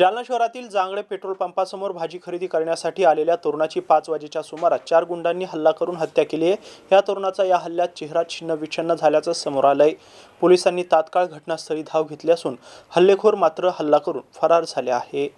Jalna शहरातील Jangade petrol पंपासमोर भाजी खरेदी करण्यासाठी आलेल्या तरुणाची पाच वाजेच्या सुमारास चार गुंडांनी हल्ला करून हत्या केली आहे. या तरुणाचा या हल्ल्यात चेहरा छिन्नविच्छिन्न झाल्याचं समोर आलंय. पोलिसांनी तात्काळ घटनास्थळी धाव घेतली असून हल्लेखोर मात्र हल्ला करून फरार झाले आहे.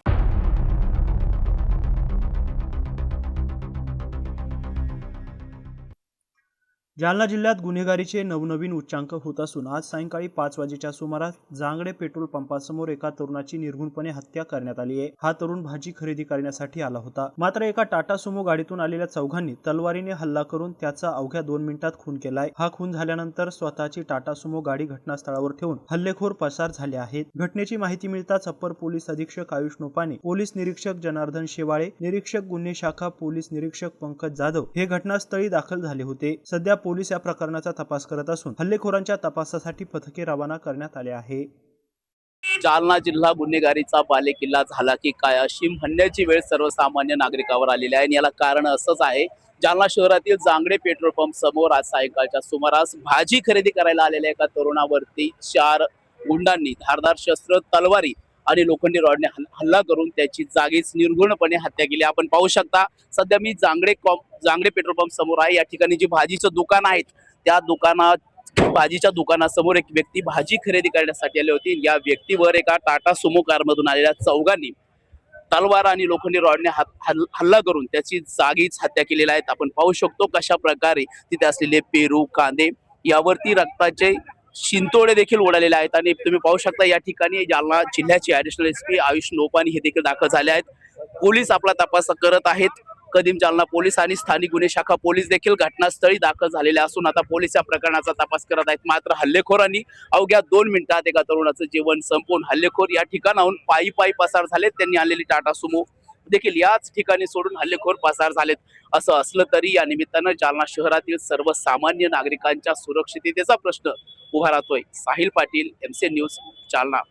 जालना जिल्ह्यात गुन्हेगारीचे नवनवीन उच्चांक होत असून आज सायंकाळी पाच वाजेच्या सुमारास जांगडे पेट्रोल पंपासमोर एका तरुणाची निर्घुणपणे हत्या करण्यात आली आहे. हा तरुण भाजी खरेदी करण्यासाठी आला होता. मात्र एका टाटा सुमो गाडीतून आलेल्या चौघांनी तलवारीने हल्ला करून त्याचा अवघ्या दोन मिनिटात खून केलाय. हा खून झाल्यानंतर स्वतःची टाटा सुमो गाडी घटनास्थळावर ठेवून हल्लेखोर पसार झाले आहेत. घटनेची माहिती मिळताच अप्पर पोलीस अधीक्षक आयुष नोपाने पोलीस निरीक्षक जनार्दन शेवाळे निरीक्षक गुन्हे शाखा पोलीस निरीक्षक पंकज जाधव हे घटनास्थळी दाखल झाले होते. सध्या पोलीस या प्रकरणाचा तपास करत असून हल्लेखोरांच्या तपासासाठी पथके रवाना करण्यात आले आहे. जालना जिल्हा गुन्हेगारीचा बालेकिल्ला झाला की काय अशी म्हणण्याची वेळ सर्वसामान्य नागरिकावर आलेली आहे आणि याला कारण असंच आहे. जालना शहरातील जांगडे पेट्रोल पंप समोर आज सायंकाळच्या सुमारास भाजी खरेदी करायला आलेल्या एका तरुणावरती चार गुंडांनी धारदार शस्त्र तलवारी आणि लोखंडी रॉडने हल- हल्ला करून त्याची जागीच निर्गुणपणे हत्या केली. आपण पाहू शकता सध्या मी जांगडे कॉम जांगडे पेट्रोल पंप समोर आहे. या ठिकाणी जी भाजीचं दुकान आहेत त्या दुकानात भाजीच्या दुकानासमोर एक व्यक्ती भाजी खरेदी करण्यासाठी आली होती. या व्यक्तीवर एका टाटा सुमो कारमधून आलेल्या चौघांनी तलवार आणि लोखंडी रॉडने हात- हल- हल्ला करून त्याची जागीच हत्या केलेल्या आहेत आपण पाहू शकतो कशा प्रकारे तिथे असलेले पेरू कांदे यावरती रक्ताचे शिंतोडे देखील उडालेले आहेत आणि तुम्ही पाहू शकता या ठिकाणी जालना जिल्ह्याचे additional S P Ayush Nopani हे देखील दाखल झाले आहेत. पोलीस आपला तपास करत आहेत. कदीम जालना पोलीस आणि स्थानिक गुन्हे शाखा पोलीस देखील घटनास्थळी दाखल झालेले असून आता पोलीस या प्रकरणाचा तपास करत आहेत. मात्र हल्लेखोरांनी अवघ्या दोन मिनिटात एका तरुणाचं जीवन संपवून हल्लेखोर या ठिकाणाहून पायी पायी पसार झालेत. त्यांनी आणलेली टाटा सुमो देखील याच ठिकाणी सोडून हल्लेखोर पसार झालेत. असं असलं तरी या निमित्तानं जालना शहरातील सर्वसामान्य नागरिकांच्या सुरक्षिततेचा प्रश्न उभा राहतोय. Sahil Patil MC news Jalna.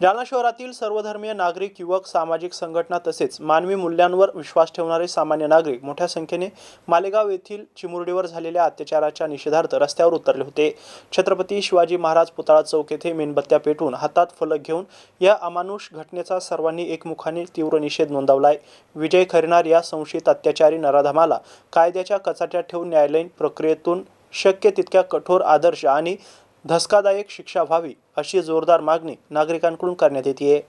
Jalna शहरातील सर्वधर्मीय नागरिक युवक सामाजिक संघटना तसेच मानवी मूल्यांवर विश्वास ठेवणारे सामान्य नागरिक मोठ्या संख्येने मालेगाव येथील चिमुरडीवर झालेल्या अत्याचाराच्या निषेधार्थ रस्त्यावर उतरले होते. छत्रपती शिवाजी महाराज पुतळा चौक येथे मेणबत्त्या पेटवून हातात फलक घेऊन या अमानुष घटनेचा सर्वांनी एकमुखाने तीव्र निषेध नोंदवलाय. विजय खैरनार या संशयित अत्याचारी नराधमाला कायद्याच्या कचाट्यात ठेवून न्यायालयीन प्रक्रियेतून शक्य तितक्या कठोर आदर्श आणि धसकादायक शिक्षा व्हावी अशी जोरदार मागणी नागरिकांकडून करण्यात येते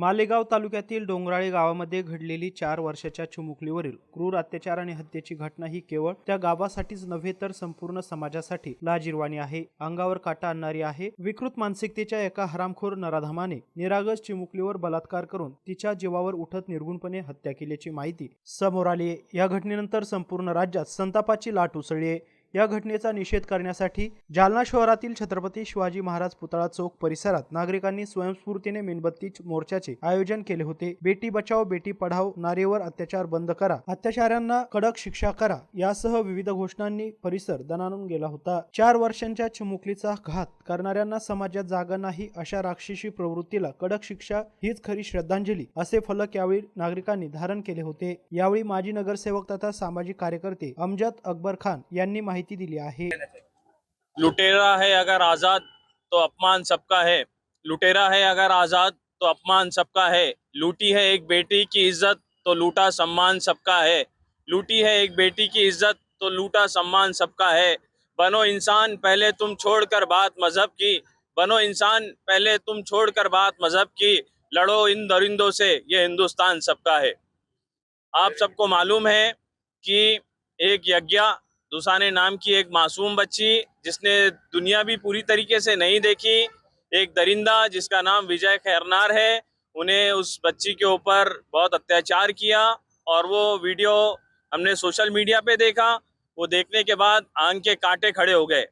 मालेगाव तालुक्यातील डोंगराळे गावामध्ये घडलेली चार वर्षाच्या चिमुकलीवरील क्रूर अत्याचार आणि हत्येची घटना ही केवळ त्या गावासाठीच नव्हे तर संपूर्ण समाजासाठी लाजिरवाणी आहे. अंगावर काटा आणणारी आहे. विकृत मानसिकतेच्या एका हरामखोर नराधमाने निरागस चिमुकलीवर बलात्कार करून तिच्या जीवावर उठत निर्गुणपणे हत्या केल्याची माहिती समोर आली या घटनेनंतर संपूर्ण राज्यात संतापाची लाट उसळली आहे. या घटनेचा निषेध करण्यासाठी जालना शहरातील छत्रपती शिवाजी महाराज पुतळा चौक परिसरात नागरिकांनी स्वयंस्फूर्तीने मेणबत्ती मोर्चाचे आयोजन केले होते. बेटी बचाओ बेटी पढाओ नारीवर अत्याचार बंद करा अत्याचारांना कडक शिक्षा करा यासह विविध घोषणांनी परिसर दणाणून गेला होता. चार वर्षांच्या चिमुकलीचा घात करणाऱ्यांना समाजात जागा नाही अशा राक्षसी प्रवृत्तीला कडक शिक्षा हीच खरी श्रद्धांजली असे फलक यावेळी नागरिकांनी धारण केले होते. यावेळी माजी नगरसेवक तथा सामाजिक कार्यकर्ते अमजद अकबर खान यांनी माहिती दिली आहे. लुटेरा है अगर आज़ाद तो अपमान सबका है. लुटेरा है अगर आज़ाद तो अपमान सबका है. लूटी है एक बेटी की इज़्ज़त तो लूटा सम्मान सबका है. लूटी है एक बेटी की इज़्ज़त तो लूटा सम्मान सबका है. बनो इंसान, पहले तुम छोड़कर बात मज़हब की. बनो इंसान, पहले तुम छोड़कर बात मज़हब की. लड़ो इन दरिंदों से, ये हिंदुस्तान सबका है. आप सबको मालूम है कि एक यज्ञा दुसाने नाम की एक मासूम बच्ची, जिसने दुनिया भी पूरी तरीके से नहीं देखी, एक दरिंदा जिसका नाम विजय खैरनार है, उन्हें उस बच्ची के ऊपर बहुत अत्याचार किया और वो वीडियो हमने सोशल मीडिया पे देखा। वो देखने के बाद आँख के कांटे खड़े हो गए।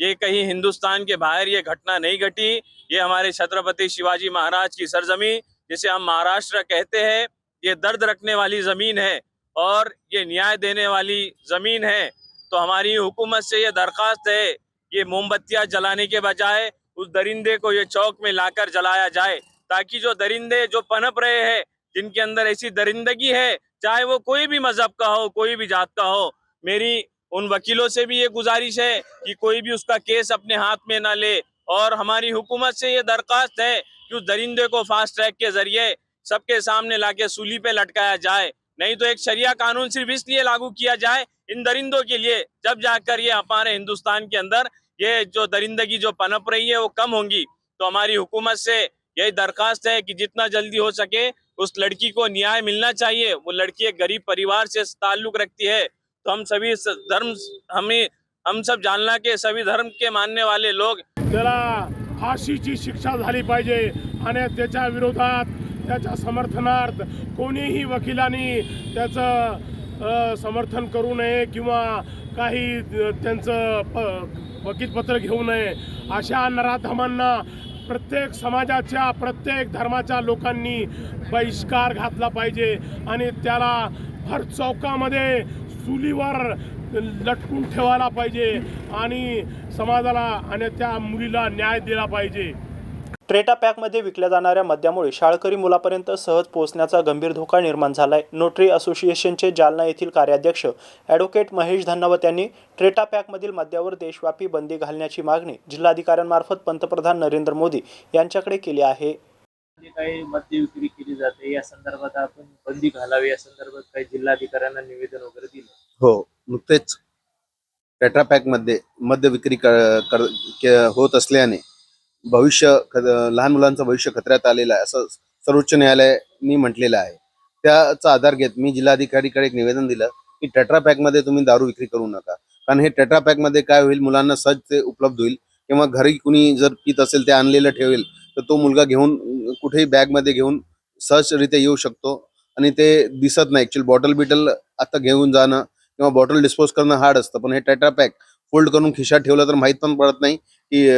ये कहीं हिंदुस्तान के बाहर ये घटना नहीं घटी। ये हमारे छत्रपति शिवाजी महाराज की सरजमी जिसे हम महाराष्ट्र कहते हैं, ये दर्द रखने वाली ज़मीन है और ये न्याय देने वाली ज़मीन है। तो हमारी हुकूमत से ये दरख्वास्त है ये मोमबत्तियाँ जलाने के बजाय उस दरिंदे को ये चौक में लाकर जलाया जाए, ताकि जो दरिंदे जो पनप रहे हैं, जिनके अंदर ऐसी दरिंदगी है, चाहे वो कोई भी मज़हब का हो, कोई भी जात का हो, मेरी उन वकीलों से भी ये गुजारिश है कि कोई भी उसका केस अपने हाथ में ना ले। और हमारी हुकूमत से ये दरखास्त है कि उस दरिंदे को फास्ट ट्रैक के ज़रिए सबके सामने लाके सूली पे लटकाया जाए। नहीं तो एक शरिया कानून सिर्फ़ इसलिए लागू किया जाए इन दरिंदों के लिए, जब जाकर ये हमारे हिंदुस्तान के अंदर ये जो दरिंदगी जो पनप रही है वो कम होंगी तो हमारी हुकूमत से यही दरखास्त है कि जितना जल्दी हो सके उस लड़की को न्याय मिलना चाहिए। वो लड़की एक गरीब परिवार से ताल्लुक रखती है। तो हम सभी धर्म हमें, हम सब जालना के सभी धर्म के मानने वाले लोग। त्याला फाशीची शिक्षा झाली विरोधात त्याच्या समर्थनार्थ कोणीही वकिलांनी त्याचं समर्थन करू नये किंवा काही त्यांचं प वकीलपत्र घेऊ नये. अशा नराधमांना प्रत्येक समाजाच्या प्रत्येक धर्माच्या लोकांनी बहिष्कार घातला पाहिजे आणि त्याला हर चौकामध्ये चुलीवर लटकून ठेवायला पाहिजे आणि समाजाला आणि त्या मुलीला न्याय दिला पाहिजे. ट्रेटा पॅकमध्ये विकल्या जाणाऱ्या मद्यामुळे शाळकरी मुलापर्यंत सहज पोहोचण्याचा गंभीर धोका निर्माण झालाय. नोटरी असोसिएशनचे जालना येथील कार्याध्यक्ष ॲडव्होकेट महेश धन्नावत यांनी ट्रेटा पॅकमधील मद्यावर देशव्यापी बंदी घालण्याची मागणी जिल्हाधिकाऱ्यांमार्फत पंतप्रधान नरेंद्र मोदी यांच्याकडे केली आहे. जे काही मद्य विक्री केली जाते या संदर्भात आपण बंदी घालावी या संदर्भात काही जिल्हाधिकाऱ्यांना निवेदन वगैरे दिलं. हो नुकतेच टेट्रापॅकमध्ये मद्य विक्री क- कर के- होत असल्याने भविष्य लहान मुलांचं भविष्य खतऱ्यात आलेलं आहे असं सर्वोच्च न्यायालयाने म्हटलेलं आहे. त्याचा आधार घेत मी जिल्हाधिकारीकडे एक निवेदन दिलं की टेट्रापॅकमध्ये तुम्ही दारू विक्री करू नका. कारण हे टेट्रापॅकमध्ये काय होईल? मुलांना सहज ते उपलब्ध होईल किंवा घरी कुणी जर पित असेल ते आणलेलं ठेवेल तर तो मुलगा घेऊन कुठेही बॅगमध्ये घेऊन सहजरित्या येऊ शकतो आणि ते दिसत नाही. ऍक्च्युअली बॉटल बिटल आता घेऊन जाणं किंवा बॉटल डिस्पोज करणं हार्ड असतं. पण हे टेट्रापॅक फोल्ड करून खिशात ठेवलं तर माहीत पण पडत नाही. की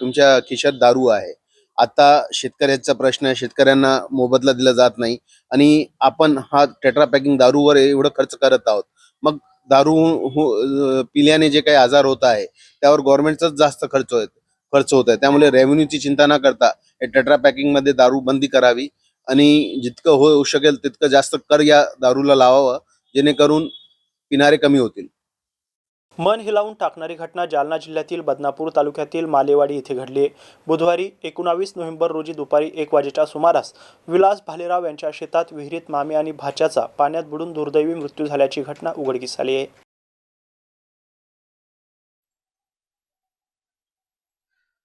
तुमच्या खिशात दारू आहे. आता शेतकऱ्याचा प्रश्न आहे. शेतकऱ्यांना मोबदला दिला जात नाही. आणि आपण हा टेट्रा पॅकिंग दारूवर एवढं खर्च करत आहोत. मग दारू हो, पिल्याने जे काही आजार होत आहे त्यावर गव्हर्नमेंटचाच जास्त खर्च होत खर्च होत आहे. त्यामुळे रेव्हेन्यूची चिंता न करता हे टेट्रापॅकिंगमध्ये दारू बंदी करावी. आणि जितकं हो, होऊ शकेल तितकं जास्त कर या दारूला लावावं जेणेकरून पिणारे कमी होतील. मन हिलावून टाकणारी घटना जालना जिल्ह्यातील बदनापूर तालुक्यातील मालेवाडी येथे घडली बुधवारी एकोणावीस नोव्हेंबर रोजी दुपारी एक वाजेच्या सुमारास विलास भालेराव यांच्या शेतात विहिरीत मामे आणि भाच्याचा पाण्यात बुडून दुर्दैवी मृत्यू झाल्याची घटना उघडकीस आली आहे.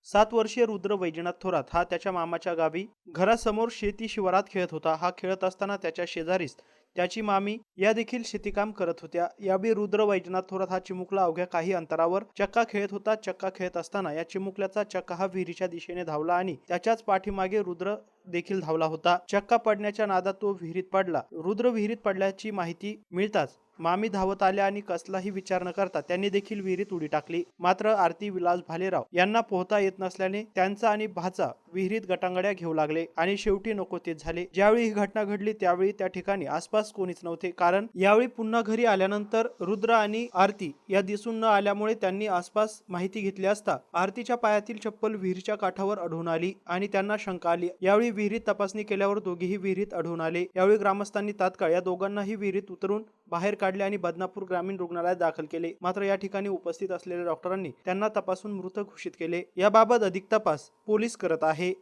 सात वर्षीय रुद्र वैजनाथ थोरात हा त्याच्या मामाच्या गावी घरासमोर शेती शिवारात खेळत होता. हा खेळत असताना त्याच्या शेजारीच त्याची मामी या देखील शेतीकाम करत होत्या. यावेळी रुद्र वैजनाथ थोरात हा चिमुकला अवघ्या काही अंतरावर चक्का खेळत होता. चक्का खेळत असताना या चिमुकल्याचा चक्का हा विहिरीच्या दिशेने धावला आणि त्याच्याच पाठीमागे रुद्र देखील धावला होता. चक्का पडण्याच्या नादात तो विहिरीत पडला. रुद्र विहिरीत पडल्याची माहिती मिळताच मामी धावत आल्या आणि कसलाही विचार न करता त्यांनी देखील विहिरीत उडी टाकली. मात्र आरती विलास भालेराव यांना पोहता येत नसल्याने त्यांचा आणि भाचा विहिरीत गटांगड्या घेऊ लागले आणि शेवटी नको तेच झाले. ज्यावेळी ही घटना घडली त्यावेळी त्या ठिकाणी आसपास कोणीच नव्हते. कारण यावेळी पुन्हा घरी आल्यानंतर रुद्र आणि आरती या दिसून न आल्यामुळे त्यांनी आसपास माहिती घेतली असता आरतीच्या पायातील चप्पल विहिरीच्या काठावर आढळून आली आणि त्यांना शंका आली. यावेळी विहिरीत तपासणी केल्यावर दोघेही विहिरीत आढळून आले. यावेळी ग्रामस्थांनी तात्काळ या दोघांनाही विहिरीत उतरून बाहेर काढले आणि बदनापूर ग्रामीण रुग्णालयात दाखल केले. मात्र या ठिकाणी उपस्थित असलेल्या डॉक्टरांनी त्यांना तपासून मृत घोषित केले. याबाबत अधिक तपास पोलीस करत आहे.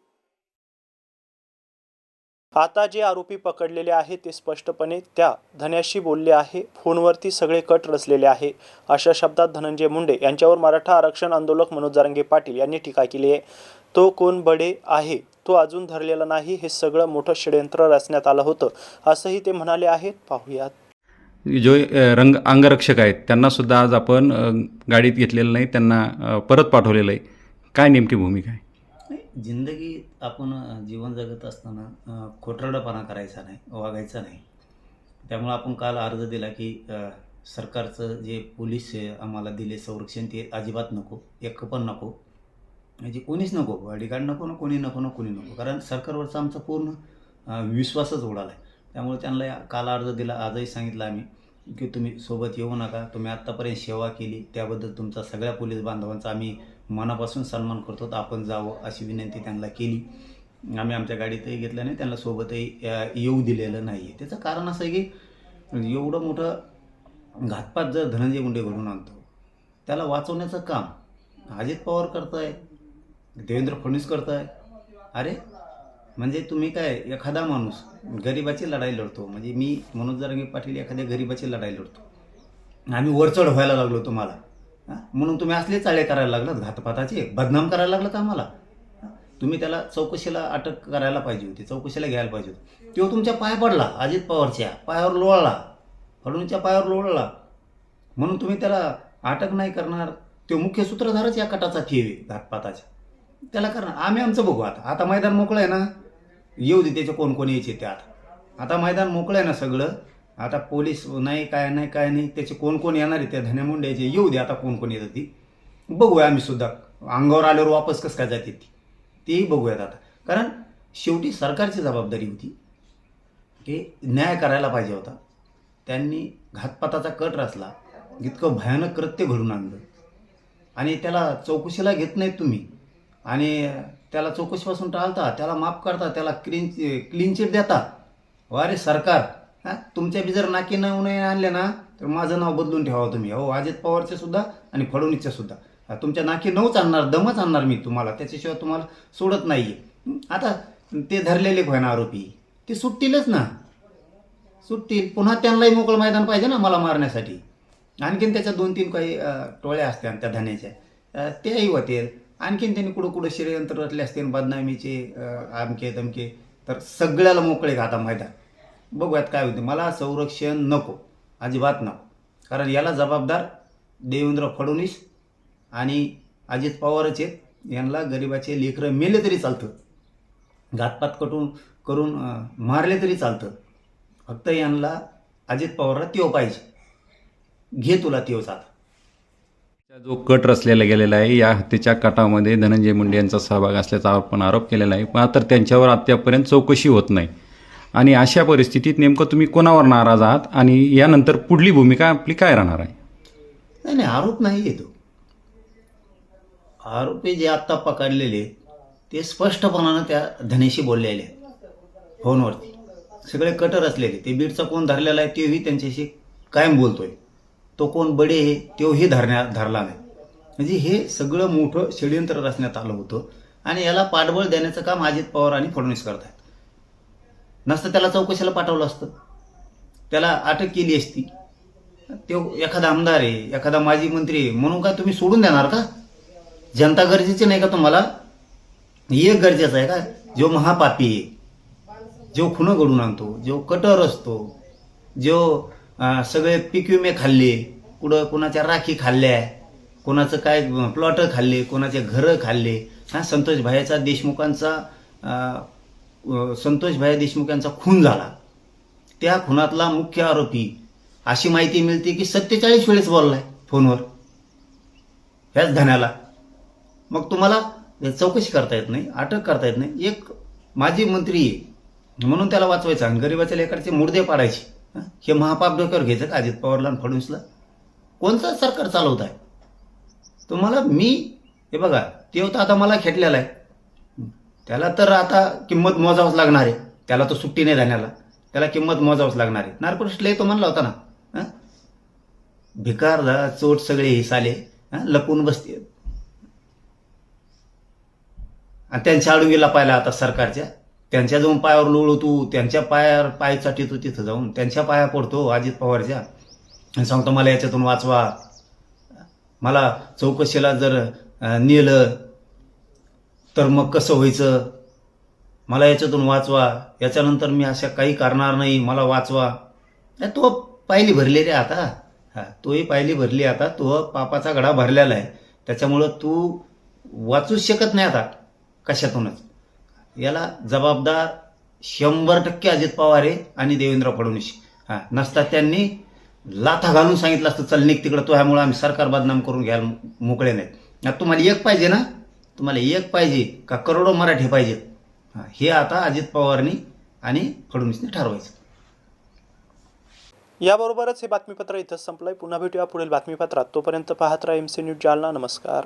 आता जे आरोपी पकडलेले आहे ते स्पष्टपणे त्या धन्याशी बोलले आहे. फोनवरती सगळे कट रचलेले आहे. अशा शब्दात धनंजय मुंडे यांच्यावर मराठा आरक्षण आंदोलक मनोज जारंगे पाटील यांनी टीका केली आहे. तो कोण बडे आहे? तो अजून धरलेला नाही. हे सगळं मोठं षडयंत्र रचण्यात आलं होतं. असंही ते म्हणाले आहेत. पाहूयात. जो रंग अंगरक्षक आहेत त्यांनासुद्धा आज आपण गाडीत घेतलेलं नाही त्यांना परत पाठवलेलं आहे. काय नेमकी भूमिका आहे? नाही जिंदगी आपण जीवन जगत असताना खोटरडपणा करायचा नाही वागायचा नाही. त्यामुळं आपण काल अर्ज दिला की सरकारचं जे पोलीस आम्हाला दिले संरक्षण ते अजिबात नको एक पण नको. म्हणजे कोणीच नको बॉडीगार्ड नको ना कोणी नको ना कोणी नको. कारण सरकारवरचा आमचा पूर्ण विश्वासच उडाला आहे त्यामुळे त्यांना या- काल अर्ज दिला आजही सांगितलं आम्ही की तुम्ही सोबत येऊ नका. तुम्ही आत्तापर्यंत सेवा केली त्याबद्दल तुमचा सगळ्या पोलीस बांधवांचा आम्ही मनापासून सन्मान करतो. आपण जावं अशी विनंती त्यांना केली. आम्ही आमच्या गाडीतही घेतलं नाही त्यांना सोबतही येऊ दिलेलं नाही आहे त्याचं कारण असं आहे की एवढं मोठं घातपात जर धनंजय मुंडे घडून आणतो त्याला वाचवण्याचं काम अजित पवार करत आहे देवेंद्र फडणवीस आहे अरे म्हणजे तुम्ही काय एखादा माणूस गरिबाची लढाई लढतो. म्हणजे मी मनोज जरांगे पाटील एखाद्या गरिबाची लढाई लढतो. आम्ही वरचढ व्हायला लागलो तुम्हाला. म्हणून तुम्ही असले चाळे करायला लागलात घातपाताचे. बदनाम करायला लागलात आम्हाला. तुम्ही त्याला चौकशीला अटक करायला पाहिजे होती चौकशीला घ्यायला पाहिजे होती. तो तुमच्या पाय पडला अजित पवारच्या. पायावर लोळला. फडणवीसच्या पायावर लोळला. म्हणून तुम्ही त्याला अटक नाही करणार. तो मुख्य सूत्रधारच या कटाचा ठेवे घातपाताच्या. त्याला करणार. आम्ही आमचं बघू आता. आता मैदान मोकळं आहे ना? येऊ दे त्याचे कोण कोण यायचे त्यात. आता मैदान मोकळं आहे ना सगळं. आता पोलीस नाही काय नाही काय नाही त्याचे कोण कोण येणार आहे त्या धन्या मुंड्याचे? येऊ दे आता कोण कोण येतं ती. बघूया आम्ही सुद्धा. अंगावर आल्यावर वापस कसं काय जाते ती. तेही बघूयात आता. कारण शेवटी सरकारची जबाबदारी होती की न्याय करायला पाहिजे होता. त्यांनी घातपाताचा कट रचला. इतकं भयानक कृत्य घडून आणलं. आणि त्याला चौकशीला घेत नाहीत तुम्ही. आणि त्याला चौकशीपासून टाळता त्याला माफ करता त्याला क्लीन क्लीन चिट देता वारे सरकार हां तुमच्या बी जर नाकी नऊ नाही आणले ना तर माझं नाव बदलून ठेवा तुम्ही. हो अजित पवारचे सुद्धा आणि फडणवीसचे सुद्धा. तुमच्या नाकी नऊच आणणार दमच आणणार मी तुम्हाला. त्याच्याशिवाय तुम्हाला सोडत नाही आहे आता ते धरलेले ना आरोपी. ते सुटतीलच ना. सुटतील. पुन्हा त्यांनाही मोकळं मैदान पाहिजे ना मला मारण्यासाठी. आणखीन त्याच्या दोन तीन काही टोळ्या असत्या त्या धन्याच्या. त्याही तेही होतील. आणखीन त्यांनी कुठं कुठं षडयंत्र रचले असतील बदनामीचे आमके तमके तर सगळ्याला मोकळे घाता मैदान? बघूयात काय होते. मला संरक्षण नको. अजिबात नको. कारण याला जबाबदार देवेंद्र फडणवीस आणि अजित पवारच आहेत. यांना गरिबाचे लेकरं मेले तरी चालतं. घातपात कटून करून मारले तरी चालतं. फक्त यांना अजित पवारला त्यो पाहिजे. घे तुला त्यो आता जो कट रचलेला गेलेला आहे या हत्येच्या कटामध्ये धनंजय मुंडे यांचा सहभाग असल्याचा आपण आरोप केलेला आहे. मात्र त्यांच्यावर अद्यापर्यंत चौकशी होत नाही. आणि अशा परिस्थितीत नेमकं तुम्ही कोणावर नाराज आहात? आणि यानंतर पुढली भूमिका आपली काय राहणार आहे? नाही नाही आरोप नाही येतो आरोपी जे आत्ता पकडलेले ते स्पष्टपणानं त्या धनेशी बोललेले आहेत. फोनवरती. सगळे कटर असलेले ते बीडचा कोण धरलेला आहे तेही त्यांच्याशी कायम बोलतोय. तो कोण बडे आहे तोही धरण्या धरला नाही. म्हणजे हे सगळं मोठं षडयंत्र रचण्यात आलं होतं. आणि याला पाठबळ देण्याचं काम अजित पवार आणि फडणवीस करत आहेत. नसतं त्याला चौकशीला पाठवलं असतं. त्याला अटक केली असती. तो एखादा आमदार आहे एखादा माजी मंत्री आहे म्हणून काय तुम्ही सोडून देणार का? जनता गरजेची नाही का तुम्हाला? एक गरजेचं आहे का? जो महापापी आहे जो खुणं घडून आणतो जो कटर असतो जो सगळे पीक विमे खाल्ले. कुठं कुणाच्या राखी खाल्ल्या. कोणाचं काय प्लॉट खाल्ले. कोणाचे घरं खाल्ले. हा संतोष भायाचा देशमुखांचा संतोष भाया देशमुख यांचा खून झाला. त्या खुनातला मुख्य आरोपी. अशी माहिती मिळते की सत्तेचाळीस वेळेस बोललाय फोनवर. ह्याच धन्याला. मग तुम्हाला चौकशी करता येत नाही अटक करता येत नाही. एक माजी मंत्री आहे. म्हणून त्याला वाचवायचा आणि गरिबाच्या लेकरचे मुर्दे पाडायचे. हे? महापाप डोक्यावर घ्यायचं का? अजित पवारला आणि फडणवीसला? कोणतं सरकार चालवत आहे तुम्हाला मी हे बघा ते होतं आता मला खेटलेला आहे. त्याला तर आता किंमत मोजावंच लागणार आहे. त्याला तर सुट्टी नाही जाण्याला त्याला किंमत मोजावंच लागणार आहे. नार्कोटिस्टला तो म्हणला होता ना? भिकारला चोट सगळे हे? साले लपून बसते. आणि त्यांच्या आडुंगीला पाहिला आता सरकारच्या. त्यांच्या जाऊन पायावर लोळू तू त्यांच्या पायावर पाय चाटीतो तिथं जाऊन. त्यांच्या पाया पडतो हो अजित पवारच्या. आणि सांगतो मला याच्यातून वाचवा. मला चौकशीला जर नेलं तर मग कसं व्हायचं? मला याच्यातून वाचवा. याच्यानंतर मी अशा काही करणार नाही. मला वाचवा. नाही, तो पायली भरली रे आता. हा तोही पायली भरली आता. तो पापाचा घडा भरलेला आहे. त्याच्यामुळं तू वाचूच शकत नाही आता कशातूनच. याला जबाबदार शंभर टक्के अजित पवार आहे आणि देवेंद्र फडणवीस. हा नसता त्यांनी लाथा घालून सांगितलं असतं चल निघ तिकडं तो ह्यामुळे आम्ही सरकार बदनाम करून घ्यायला मोकळे नाहीत. आता तुम्हाला एक पाहिजे ना? तुम्हाला एक पाहिजे का करोडो मराठी पाहिजेत हां हे आता अजित पवारनी आणि फडणवीसने ठरवायचं. याबरोबरच हे बातमीपत्र इथं संपलंय. पुन्हा भेटूया पुढील बातमीपत्रात. तोपर्यंत पाहत राहा एम सी न्यूज जालना. नमस्कार.